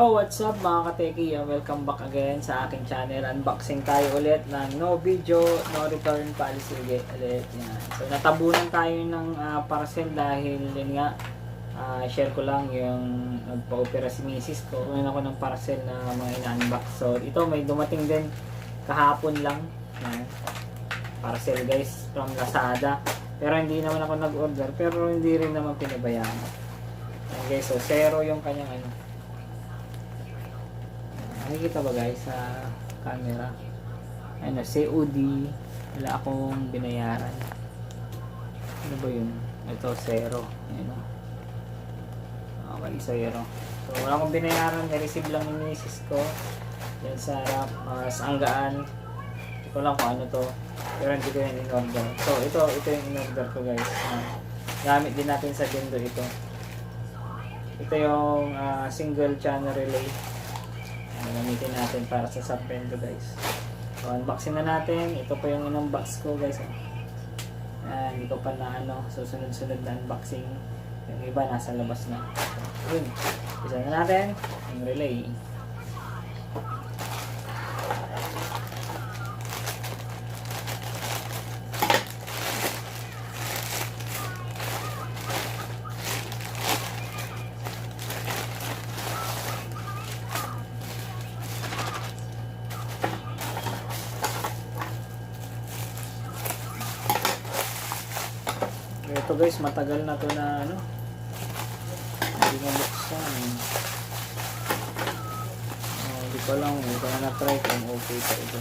Oh, what's up mga kateki? Uh, Welcome back again sa aking channel. Unboxing tayo ulit ng no video, no return policy ulit. Yan. So natabunan tayo ng ah, parcel dahil yun nga, ah, share ko lang yung nagpa-opera si misis ko. Kunin ako ng parcel na mga ina-unbox. So ito may dumating din kahapon lang. Yan. Parcel guys from Lazada. Pero hindi naman ako nag-order. Pero hindi rin naman pinabayaan. Yan guys, so zero yung kanyang ano. Nakikita ba guys sa camera? Ano, COD. Wala akong binayaran. Ano ba yun? Ito, zero. Ayan o. Okay, zero. So, wala akong binayaran. I-receive lang ni misis ko. Yan sa uh, sanggaan. Hindi ko lang kung ano to. Pero hindi ko yan in-order. So, ito, ito yung in-order ko guys. Ah, gamit din natin sa Dindo ito. Ito yung ah, single channel relay. Gamitin natin para sa subpendo guys. So, unboxing na natin. Ito po yung in-unbox ko guys. Ayan, hindi ko pa na ano, susunod-sunod na unboxing. Yung iba nasa labas na. So, yun. Isa na natin yung relay. Ito guys, matagal na to na ano. Hindi nga buksan. Oh, hindi ko lang, hindi ko na na-try kung okay pa ito.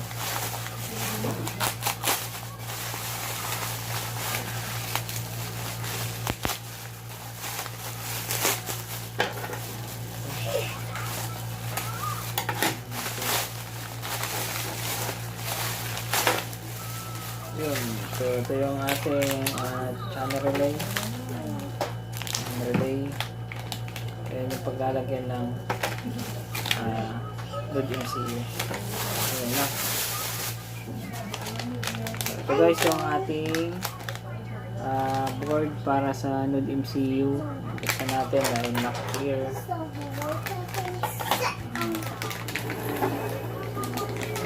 Yun. So, ito yung ating uh, channel relay. Ang relay. Ayan yung paglalagyan ng uh, load MCU. Ayan na. So, guys yung ating uh, board para sa Node MCU. Gusto natin dahil na-clear.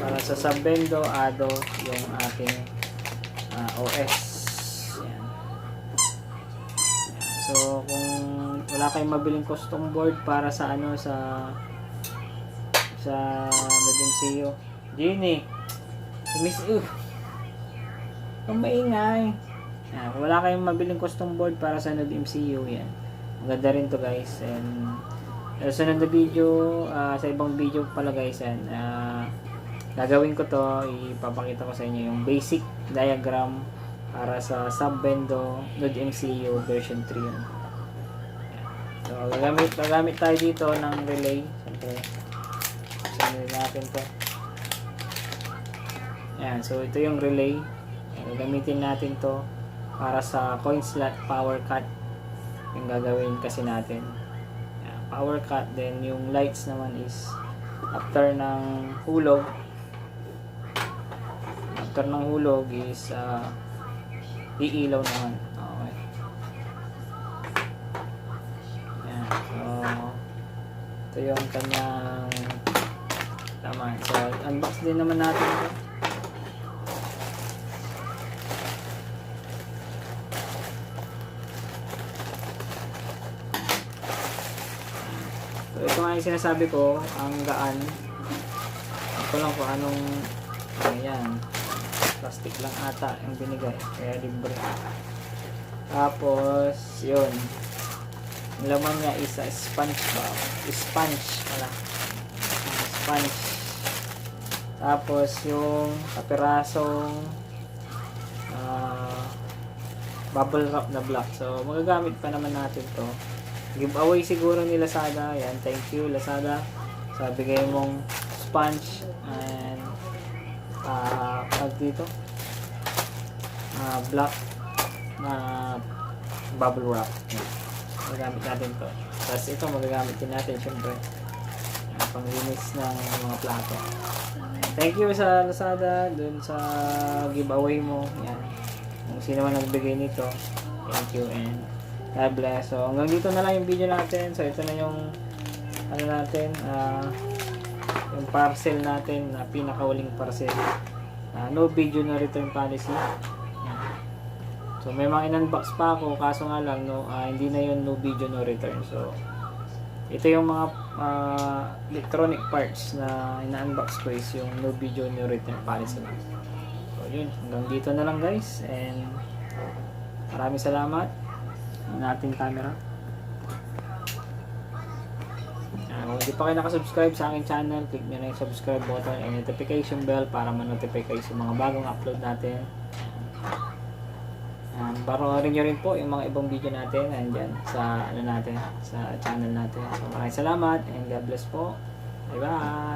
Para sa Sabendo, Ado, yung ating ah, OS. Yan. So, kung wala kayong mabiling custom board para sa ano sa sa MCU. Genie. Miss you. Kung maingay. Yan. Kung wala kayong mabiling custom board para sa Node MCU, yan. Maganda rin to guys. And sa sunod na video, ah, sa ibang video pala guys, yan. ah, gagawin ko to, ipapakita ko sa inyo yung basic diagram para sa Subbendo Node MCU version 3 yun. So, gagamit, gagamit tayo dito ng relay. Siyempre, sinili natin to. Yan, so ito yung relay. Gagamitin natin to para sa coin slot power cut yung gagawin kasi natin. Yan, power cut, then yung lights naman is after ng hulog after ng hulog is ah, iilaw naman. Okay. Yan. So, ito yung kanyang laman. So, unbox din naman natin ito. So, ito nga yung sinasabi ko, ang gaan. Ito lang kung anong, ayan, plastic lang ata yung binigay. Kaya libre. Tapos yun. Ang laman niya is a sponge ba? Sponge pala. Ah, sponge tapos yung kapirasong ah, bubble wrap na black. So magagamit pa naman natin to. Giveaway siguro ni Lazada. Yan thank you Lazada. Sa bigay mong sponge and ah uh, dito? Ah black na bubble wrap. Magagamit natin to. Tapos ito magagamit din natin syempre. Uh, panglinis ng mga plato. Thank you sa Lazada dun sa giveaway mo. Yan. Kung sino man nagbigay nito thank you and God bless. So hanggang dito na lang yung video natin. So ito na yung ano natin, ah, yung parcel natin na pinakawaling parcel. Ah, no video no return policy. So may mga in-unbox pa ako kaso nga lang no ah, hindi na yun no video no return. So ito yung mga ah, electronic parts na ina-unbox ko is yung no video no return policy lang. So yun, hanggang dito na lang guys and maraming salamat ng ating camera. Ah, kung hindi pa kayo nakasubscribe sa aking channel, click nyo na yung subscribe button and notification bell para ma-notify kayo sa mga bagong upload natin. Um, Barorin nyo rin po yung mga ibang video natin nandyan sa ano natin, sa channel natin. So maraming salamat and God bless po. Bye bye!